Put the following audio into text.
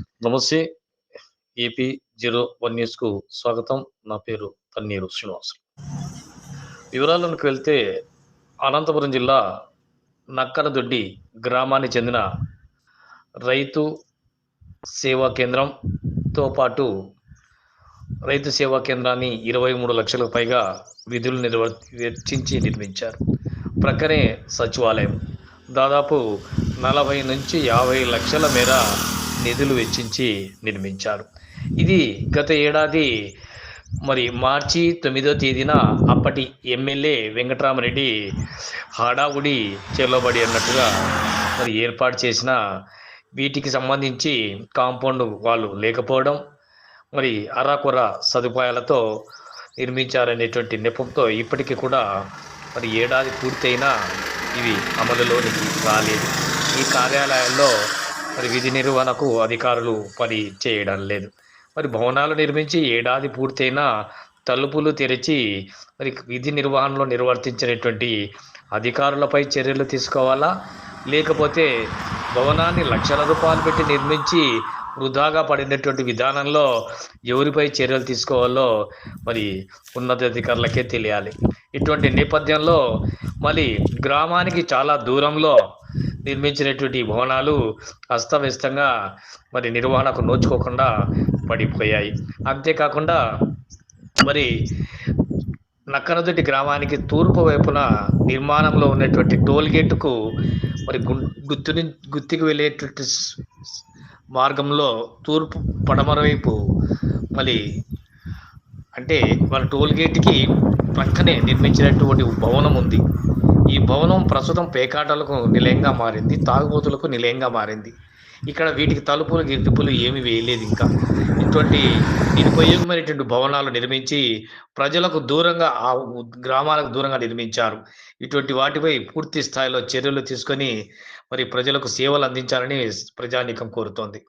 నమస్తే AP zero one న్యూస్కు స్వాగతం. నా పేరు తన్నీరు శ్రీనివాస్. వివరాలకు వెళ్తే అనంతపురం జిల్లా నక్కనదొడ్డి గ్రామానికి చెందిన రైతు సేవా కేంద్రంతో పాటు రైతు సేవా కేంద్రాన్ని ఇరవై మూడు లక్షలకు పైగా విధులు నిర్వ నిర్మించారు. ప్రక్కనే సచివాలయం. దాదాపు నలభై నుంచి యాభై లక్షల మేర నిధులు వెచ్చించి నిర్మించారు. ఇది గత ఏడాది మరి మార్చి తొమ్మిదో తేదీన అప్పటి ఎమ్మెల్యే వెంకటరామరెడ్డి హడావుడి చెల్లబడి అన్నట్టుగా మరి ఏర్పాటు చేసిన వీటికి సంబంధించి కాంపౌండ్ వాళ్ళు లేకపోవడం మరి అరాకొర సదుపాయాలతో నిర్మించారనేటువంటి నెపంతో ఇప్పటికీ కూడా మరి ఏడాది పూర్తయినా ఇవి అమలులోనికి రాలేదు. ఈ కార్యాలయాల్లో మరి విధి నిర్వహణకు అధికారులు పని చేయడం లేదు. మరి భవనాలు నిర్మించి ఏడాది పూర్తయినా తలుపులు తెరిచి మరి విధి నిర్వహణలో నిర్వర్తించినటువంటి అధికారులపై చర్యలు తీసుకోవాలా? లేకపోతే భవనాన్ని లక్షల రూపాయలు పెట్టి నిర్మించి వృధాగా పడినటువంటి విధానంలో ఎవరిపై చర్యలు తీసుకోవాలో మరి ఉన్నతాధికారులకే తెలియాలి. ఇటువంటి నేపథ్యంలో మరి గ్రామానికి చాలా దూరంలో నిర్మించినటువంటి భవనాలు అస్తవ్యస్తంగా మరి నిర్వహణకు నోచుకోకుండా పడిపోయాయి. అంతేకాకుండా మరి నక్కనదొడ్డి గ్రామానికి తూర్పు వైపున నిర్మాణంలో ఉన్నటువంటి టోల్ గేటుకు మరి గు- గుత్తు గుత్తికి వెళ్ళేటువంటి మార్గంలో తూర్పు పడమర వైపు మరి అంటే మన టోల్ గేట్కి పక్కనే నిర్మించినటువంటి భవనం ఉంది. భవనం ప్రస్తుతం పేకాటలకు నిలయంగా మారింది తాగుబోతులకు నిలయంగా మారింది. ఇక్కడ వీటికి తలుపులు గిట్టుపులు ఏమి వేయలేదు ఇంకా. ఇటువంటి నిరుపయోగమైనటువంటి భవనాలు నిర్మించి ప్రజలకు దూరంగా ఆ గ్రామాలకు దూరంగా నిర్మించారు. ఇటువంటి వాటిపై పూర్తి స్థాయిలో చర్యలు తీసుకొని మరి ప్రజలకు సేవలు అందించాలని ప్రజానీకం కోరుతోంది.